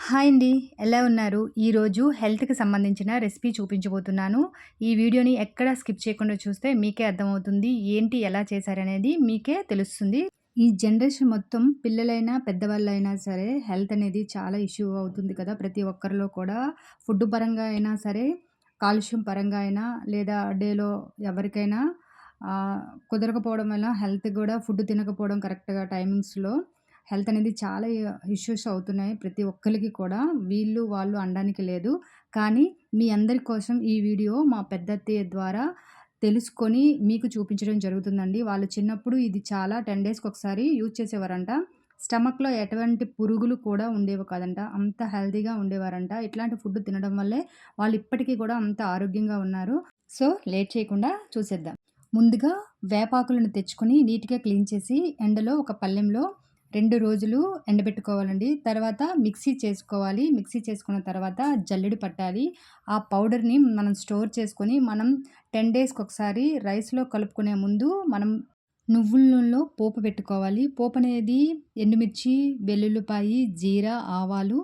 Hi అండి. ఎలా ఉన్నారు? ఈరోజు హెల్త్‌కి సంబంధించిన రెసిపీ చూపించబోతున్నాను. ఈ వీడియోని ఎక్కడా స్కిప్ చేయకుండా చూస్తే మీకే అర్థమవుతుంది. ఏంటి, ఎలా చేశారనేది మీకే తెలుస్తుంది. ఈ జనరేషన్ మొత్తం పిల్లలైనా, పెద్దవాళ్ళైనా సరే హెల్త్ అనేది చాలా ఇష్యూ అవుతుంది కదా! ప్రతి ఒక్కరిలో కూడా ఫుడ్ పరంగా అయినా సరే, కాలుష్యం పరంగా అయినా లేదా డేలో ఎవరికైనా కుదరకపోవడం వల్ల హెల్త్ కూడా ఫుడ్ తినకపోవడం కరెక్ట్‌గా టైమింగ్స్‌లో హెల్త్ అనేది చాలా ఇష్యూస్ అవుతున్నాయి ప్రతి ఒక్కరికి కూడా. వీళ్ళు, వాళ్ళు అనడానికి లేదు. కానీ మీ అందరి కోసం ఈ వీడియో మా పెద్దత్తయ్య ద్వారా తెలుసుకొని మీకు చూపించడం జరుగుతుందండి. వాళ్ళు చిన్నప్పుడు ఇది చాలా టెన్ డేస్కి ఒకసారి యూజ్ చేసేవారంట. స్టమక్‌లో ఎటువంటి పురుగులు కూడా ఉండేవి కాదంట. అంత హెల్తీగా ఉండేవారంట. ఇట్లాంటి ఫుడ్ తినడం వల్లే వాళ్ళు ఇప్పటికీ కూడా అంత ఆరోగ్యంగా ఉన్నారు. సో, లేట్ చేయకుండా చూసేద్దాం. ముందుగా వేపాకులను తెచ్చుకొని నీట్‌గా క్లీన్ చేసి ఎండలో ఒక పళ్ళెంలో రెండు రోజులు ఎండబెట్టుకోవాలండి. తర్వాత మిక్సీ చేసుకోవాలి. మిక్సీ చేసుకున్న తర్వాత జల్లెడు పట్టాలి. ఆ పౌడర్‌ని మనం స్టోర్ చేసుకొని మనం టెన్ డేస్కి ఒకసారి రైస్‌లో కలుపుకునే ముందు మనం నువ్వుల నూనెలో పోపు పెట్టుకోవాలి. పోపు అనేది ఎండుమిర్చి, వెల్లుల్లిపాయి, జీరా, ఆవాలు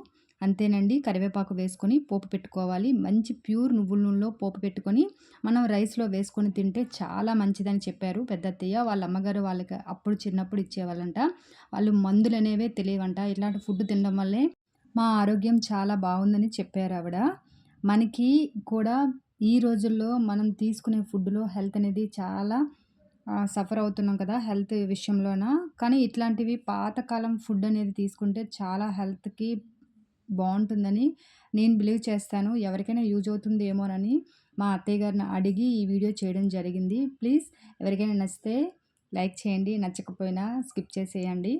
అంతేనండి. కరివేపాకు వేసుకొని పోపు పెట్టుకోవాలి. మంచి ప్యూర్ నువ్వుల నూనెలో పోపు పెట్టుకొని మనం రైస్‌లో వేసుకొని తింటే చాలా మంచిదని చెప్పారు పెద్దత్తయ్య. వాళ్ళ అమ్మగారు వాళ్ళకి అప్పుడు చిన్నప్పుడు ఇచ్చేవాళ్ళంట. వాళ్ళు మందులు అనేవే తెలియవంట. ఇట్లాంటి ఫుడ్ తినడం వల్లే మా ఆరోగ్యం చాలా బాగుందని చెప్పారు ఆవిడ మనకి కూడా ఈ రోజుల్లో మనం తీసుకునే ఫుడ్‌లో హెల్త్ అనేది చాలా సఫర్ అవుతున్నాం కదా! హెల్త్ విషయంలోన. కానీ ఇట్లాంటివి పాతకాలం ఫుడ్ అనేది తీసుకుంటే చాలా హెల్త్‌కి బాగుంటుందని నేను బిలీవ్ చేస్తాను. ఎవరికైనా యూజ్ అవుతుందేమోనని మా అత్తయ్య గారిని అడిగి ఈ వీడియో చేయడం జరిగింది. ప్లీజ్ ఎవరికైనా నచ్చితే లైక్ చేయండి. నచ్చకపోయినా స్కిప్ చేసేయండి.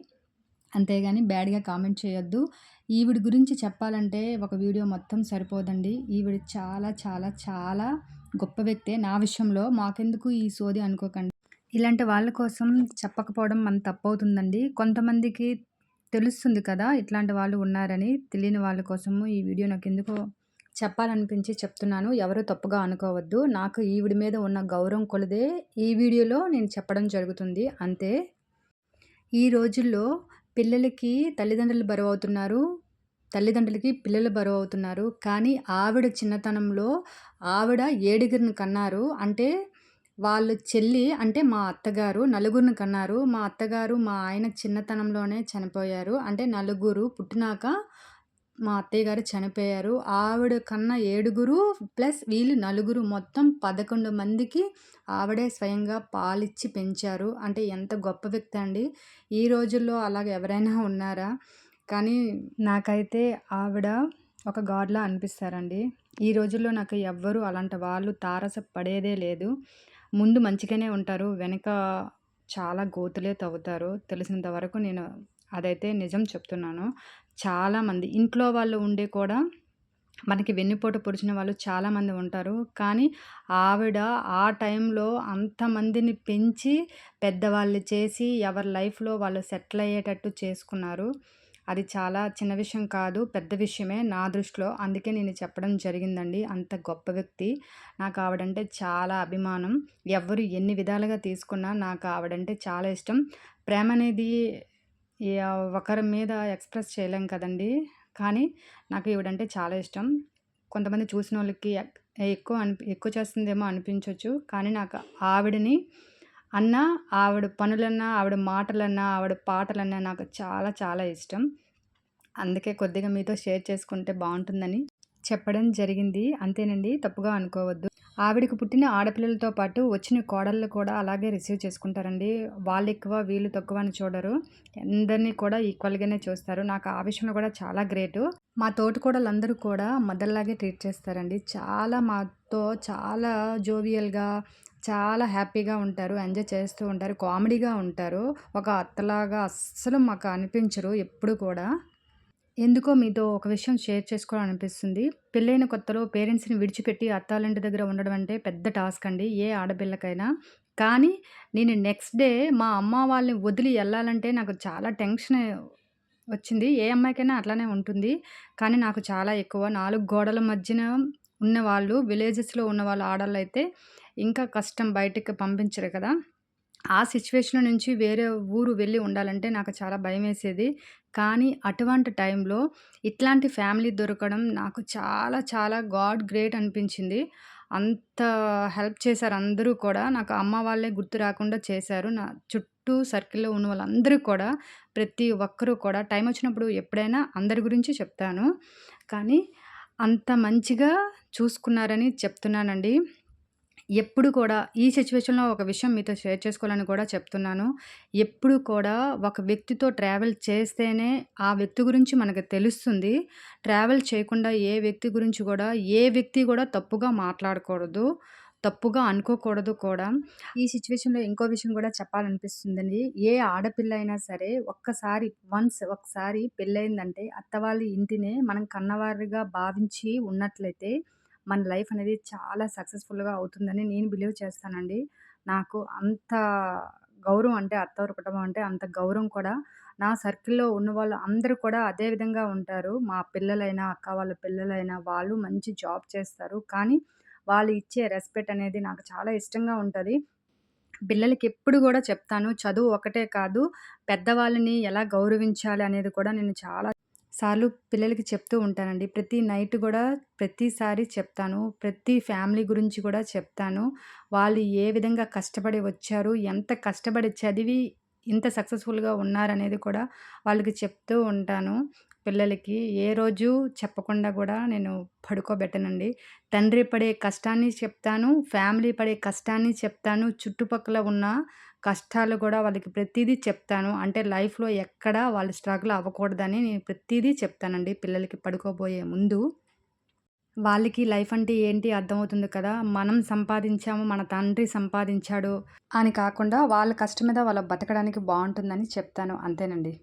అంతేగాని బ్యాడ్‌గా కామెంట్ చేయొద్దు. ఈవిడ గురించి చెప్పాలంటే ఒక వీడియో మొత్తం సరిపోదండి. ఈవిడ చాలా చాలా చాలా గొప్ప వ్యక్తే నా విషయంలో. మాకెందుకు ఈ సోది అనుకోకండి. ఇలాంటి వాళ్ళ కోసం చెప్పకపోవడం మన తప్పవుతుందండి. కొంతమందికి తెలుస్తుంది కదా! ఇట్లాంటి వాళ్ళు ఉన్నారని. తెలియని వాళ్ళ కోసము ఈ వీడియో నాకు నాకెందుకో చెప్పాలనిపించి చెప్తున్నాను. ఎవరు తప్పుగా అనుకోవద్దు. నాకు ఈవిడ మీద ఉన్న గౌరవం కొలదే ఈ వీడియోలో నేను చెప్పడం జరుగుతుంది అంతే. ఈ రోజుల్లో పిల్లలకి తల్లిదండ్రులు బరువు అవుతున్నారు తల్లిదండ్రులకి పిల్లలు బరువు అవుతున్నారు కానీ ఆవిడ చిన్నతనంలో ఆవిడ ఏడుగురిని కన్నారు. అంటే వాళ్ళు చెల్లి అంటే మా అత్తగారు నలుగురిని కన్నారు. మా అత్తగారు మా ఆయన చిన్నతనంలోనే చనిపోయారు. అంటే నలుగురు పుట్టినాక మా అత్తయ్య గారు చనిపోయారు. ఆవిడ కన్న ఏడుగురు ప్లస్ వీళ్ళు నలుగురు మొత్తం 11 మందికి ఆవిడే స్వయంగా పాలిచ్చి పెంచారు. అంటే ఎంత గొప్ప వ్యక్తి అండి. ఈ రోజుల్లో అలాగ ఎవరైనా ఉన్నారా? కానీ నాకైతే ఆవిడ ఒక గాడ్‌లా అనిపిస్తారండి. ఈ రోజుల్లో నాకు ఎవ్వరు అలాంటి వాళ్ళు తారస పడేదే లేదు. ముందు మంచిగానే ఉంటారు. వెనక చాలా గోతులే తవ్వుతారు. తెలిసినంత వరకు నేను అదైతే నిజం చెప్తున్నాను. చాలామంది ఇంట్లో వాళ్ళు ఉండి కూడా మనకి వెన్నుపోటు పొడిచిన వాళ్ళు చాలామంది ఉంటారు. కానీ ఆవిడ ఆ టైంలో అంతమందిని పెంచి పెద్దవాళ్ళు చేసి ఎవరి లైఫ్‌లో వాళ్ళు సెటిల్ అయ్యేటట్టు చేసుకున్నారు. అది చాలా చిన్న విషయం కాదు. పెద్ద విషయమే నా దృష్టిలో. అందుకే నేను చెప్పడం జరిగిందండి. అంత గొప్ప వ్యక్తి. నాకు ఆవిడంటే చాలా అభిమానం. ఎవరు ఎన్ని విధాలుగా తీసుకున్నా నాకు ఆవిడంటే చాలా ఇష్టం. ప్రేమ అనేది ఒకరి మీద ఎక్స్‌ప్రెస్ చేయలేం కదండీ! కానీ నాకు ఈవిడంటే చాలా ఇష్టం. కొంతమంది చూసినోళ్ళకి ఎక్ ఎక్కువ అనిపి ఎక్కువ చేస్తుందేమో అనిపించవచ్చు కానీ నాకు ఆవిడని అన్నా, ఆవిడ పనులన్నా, ఆవిడ మాటలన్నా, ఆవిడ పాటలన్నా నాకు చాలా చాలా ఇష్టం. అందుకే కొద్దిగా మీతో షేర్ చేసుకుంటే బాగుంటుందని చెప్పడం జరిగింది. అంతేనండి. తప్పుగా అనుకోవద్దు. ఆవిడకి పుట్టిన ఆడపిల్లలతో పాటు వచ్చిన కోడళ్ళు కూడా అలాగే రిసీవ్ చేసుకుంటారండి. వాళ్ళు ఎక్కువ వీళ్ళు తక్కువ అని చూడరు. అందరినీ కూడా ఈక్వల్‌గానే చూస్తారు. నాకు ఆ విషయంలో కూడా చాలా గ్రేటు. మా తోటికోడళ్ళందరూ కూడా మదర్‌లాగే ట్రీట్ చేస్తారండి. చాలా మాతో చాలా జోవియల్‌గా చాలా హ్యాపీగా ఉంటారు. ఎంజాయ్ చేస్తూ ఉంటారు. కామెడీగా ఉంటారు. ఒక అత్తలాగా అస్సలు మాకు అనిపించరు ఎప్పుడు కూడా. ఎందుకో మీతో ఒక విషయం షేర్ చేసుకోవాలనిపిస్తుంది. పెళ్ళైన కొత్తలో పేరెంట్స్‌ని విడిచిపెట్టి అత్తాలింటి దగ్గర ఉండడం అంటే పెద్ద టాస్క్ అండి. ఏ ఆడపిల్లకైనా. కానీ నేను నెక్స్ట్ డే మా అమ్మ వాళ్ళని వదిలి వెళ్ళాలంటే నాకు చాలా టెన్షన్ వచ్చింది. ఏ అమ్మాయికైనా అట్లానే ఉంటుంది. కానీ నాకు చాలా ఎక్కువ. నాలుగు గోడల మధ్యన ఉన్నవాళ్ళు విలేజెస్‌లో ఉన్న వాళ్ళు ఆడవాళ్ళు అయితే ఇంకా కష్టం బయటికి పంపించరు కదా! ఆ సిచ్యువేషన్ నుంచి వేరే ఊరు వెళ్ళి ఉండాలంటే నాకు చాలా భయమేసేది. కానీ అటువంటి టైంలో ఇట్లాంటి ఫ్యామిలీ దొరకడం నాకు చాలా చాలా గాడ్ గ్రేట్ అనిపించింది. అంత హెల్ప్ చేశారు అందరూ కూడా. నాకు అమ్మ వాళ్ళే గుర్తు రాకుండా చేశారు. నా చుట్టూ సర్కిల్‌లో ఉన్న వాళ్ళందరూ కూడా ప్రతి ఒక్కరూ కూడా టైం వచ్చినప్పుడు ఎప్పుడైనా అందరి గురించి చెప్తాను. కానీ అంత మంచిగా చూసుకున్నారని చెప్తున్నానండి. ఎప్పుడు కూడా ఈ సిచ్యువేషన్లో ఒక విషయం మీతో షేర్ చేసుకోవాలని కూడా చెప్తున్నాను. ఎప్పుడు కూడా ఒక వ్యక్తితో ట్రావెల్ చేస్తేనే ఆ వ్యక్తి గురించి మనకు తెలుస్తుంది. ట్రావెల్ చేయకుండా ఏ వ్యక్తి గురించి కూడా ఏ వ్యక్తి కూడా తప్పుగా మాట్లాడకూడదు. తప్పుగా అనుకోకూడదు కూడా. ఈ సిచ్యువేషన్లో ఇంకో విషయం కూడా చెప్పాలనిపిస్తుందండి. ఏ ఆడపిల్ల అయినా సరే ఒక్కసారి వన్స్ ఒకసారి పెళ్ళయిందంటే అత్త వాళ్ళ ఇంటినే మనం కన్నవారిగా భావించి ఉన్నట్లయితే మన లైఫ్ అనేది చాలా సక్సెస్‌ఫుల్‌గా అవుతుందని నేను బిలీవ్ చేస్తానండి. నాకు అంత గౌరవం అంటే అత్తవారి కుటుంబం అంటే అంత గౌరవం కూడా నా సర్కిల్‌లో ఉన్న వాళ్ళు అందరూ కూడా అదే విధంగా ఉంటారు. మా పిల్లలైనా, అక్క వాళ్ళ పిల్లలైనా వాళ్ళు మంచి జాబ్ చేస్తారు. కానీ వాళ్ళు ఇచ్చే రెస్పెక్ట్ అనేది నాకు చాలా ఇష్టంగా ఉంటుంది పిల్లలకి ఎప్పుడు కూడా చెప్తాను. చదువు ఒకటే కాదు, పెద్దవాళ్ళని ఎలా గౌరవించాలి అనేది కూడా నేను చాలా సార్లు పిల్లలకి చెప్తూ ఉంటానండి. ప్రతి నైట్ కూడా ప్రతిసారి చెప్తాను. ప్రతి ఫ్యామిలీ గురించి కూడా చెప్తాను. వాళ్ళు ఏ విధంగా కష్టపడి వచ్చారు, ఎంత కష్టపడి చదివి ఇంత సక్సెస్‌ఫుల్‌గా ఉన్నారనేది కూడా వాళ్ళకి చెప్తూ ఉంటాను. పిల్లలకి ఏ రోజు చెప్పకుండా కూడా నేను పడుకోబెట్టనండి. తండ్రి పడే కష్టాన్ని చెప్తాను. ఫ్యామిలీ పడే కష్టాన్ని చెప్తాను. చుట్టుపక్కల ఉన్న కష్టాలు కూడా వాళ్ళకి ప్రతిదీ చెప్తాను. అంటే లైఫ్‌లో ఎక్కడ వాళ్ళు స్ట్రగుల్ అవ్వకూడదని నేను ప్రతిదీ చెప్తానండి పిల్లలకి పడుకోబోయే ముందు. వాళ్ళకి లైఫ్ అంటే ఏంటి అర్థమవుతుంది కదా! మనం సంపాదించాము, మన తండ్రి సంపాదించాడు అని కాకుండా వాళ్ళ కష్టం మీద వాళ్ళ బతకడానికి బాగుంటుందని చెప్తాను. అంతేనండి.